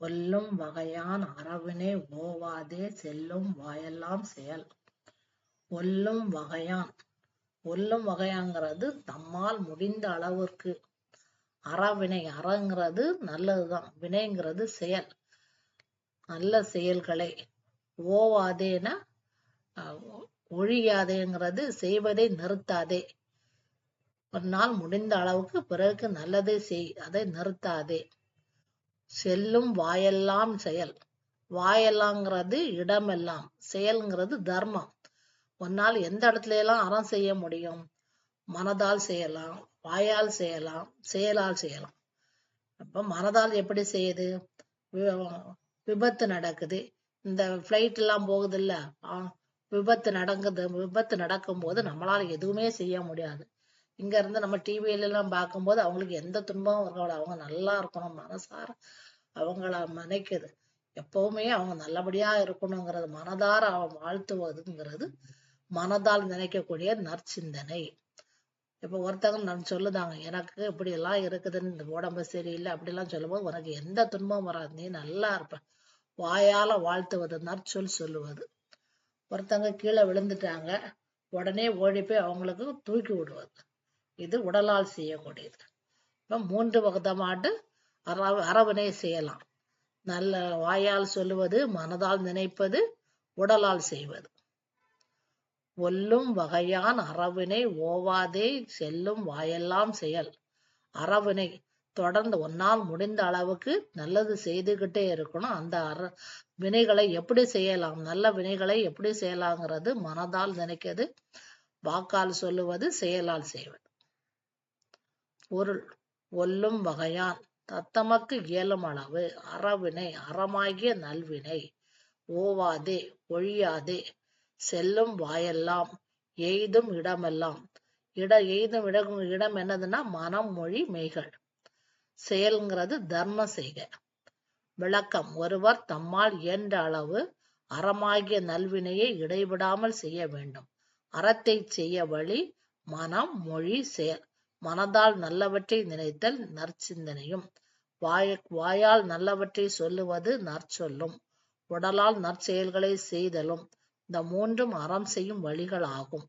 ஒல்லும் வகையான் அறவினை ஓவாதே செல்லும் வாயெல்லாம் செயல். ஒல்லும் வகையான். ஒல்லும் வகையாங்கிறது தம்மால் முடிந்த அளவிற்கு. அறவினை அறங்கிறது நல்லதுதான். வினைங்கிறது செயல். நல்ல செயல்களை. ஓவாதேன ஒழியாதேங்கிறது செய்வதை நிறுத்தாதே. உன்னால் முடிந்த அளவுக்கு பிறகு நல்லதை செய் அதை நிறுத்தாதே. செல்லும் வாயெல்லாம் செயல். வாயெல்லாங்கிறது இடமெல்லாம். செயல்ங்கிறது தர்மம். உன்னால் எந்த இடத்துல எல்லாம் அறம் செய்ய முடியும்? மனதால் செய்யலாம் வாயால் செய்யலாம் செயலால் செய்யலாம். அப்ப மனதால் எப்படி செய்யுது? விபத்து நடக்குது. இந்த பிளைட் எல்லாம் போகுது இல்ல விபத்து நடக்குது. விபத்து நடக்கும் போது நம்மளால எதுவுமே செய்ய முடியாது. இங்க இருந்து நம்ம டிவியில எல்லாம் பார்க்கும்போது அவங்களுக்கு எந்த துன்பமும் இருக்காது அவங்க நல்லா இருக்கணும். மனசார அவங்கள நினைக்குது எப்பவுமே அவங்க நல்லபடியா இருக்கணுங்கிறது மனதார அவன் வாழ்த்துவதுங்கிறது மனதால் நினைக்கக்கூடிய நற்சிந்தனை. இப்ப ஒருத்தவங்க நான் சொல்லுதாங்க எனக்கு இப்படி எல்லாம் இருக்குதுன்னு இந்த உடம்பு சரியில்லை. அப்படி எல்லாம் சொல்லும்போது உனக்கு எந்த துன்பம் வராது. நீ நல்லா இருப்ப. வாயால வாழ்த்துவது நற்சொல் சொல்லுவது. ஒருத்தவங்க கீழே விழுந்துட்டாங்க. உடனே ஓடி போய் அவங்களுக்கு தூக்கி விடுவது. இது உடலால் செய்யக்கூடியது. இப்போ மூன்று விதமாட்டு அற அரவணை செய்யலாம். நல்ல வாயால் சொல்லுவது மனதால் நினைப்பது உடலால் செய்வது. ஒல்லும் வகையான் அறவினை ஓவாதே செல்லும் வாயெல்லாம் செயல். அறவினை தொடர்ந்து ஒன்னால் முடிந்த அளவுக்கு நல்லது செய்துகிட்டே இருக்கணும். அந்த அற வினைகளை எப்படி செய்யலாம்? நல்ல வினைகளை எப்படி செய்யலாங்கிறது மனதால் நினைக்கிறது வாக்கால் சொல்லுவது செயலால் செய்வது. பொருள் ஒல்லும் வகையான் தத்தமக்கு இயலும் அளவு அறவினை அறமாகிய நல்வினை. ஓவாதே ஒழியாதே செல்லும் வாயெல்லாம் எய்தும் இடமெல்லாம். இட எய்தும் இடம் இடம் என்னதுன்னா மனம் மொழி மெய்கள். செயல்ங்கிறது தர்ம செய்க. விளக்கம் ஒருவர் தம்மால் இயன்ற அளவு அறமாகிய நல்வினையை இடைவிடாமல் செய்ய வேண்டும். அறத்தை செய்ய வழி மனம் மொழி செயல். மனதால் நல்லவற்றை நினைத்தல் நற்சிந்தனையும். வாய வாயால் நல்லவற்றை சொல்லுவது நற்சொல்லும். உடலால் நற்செயல்களை செய்தலும். இந்த மூன்றும் அறம் செய்யும் வழிகள் ஆகும்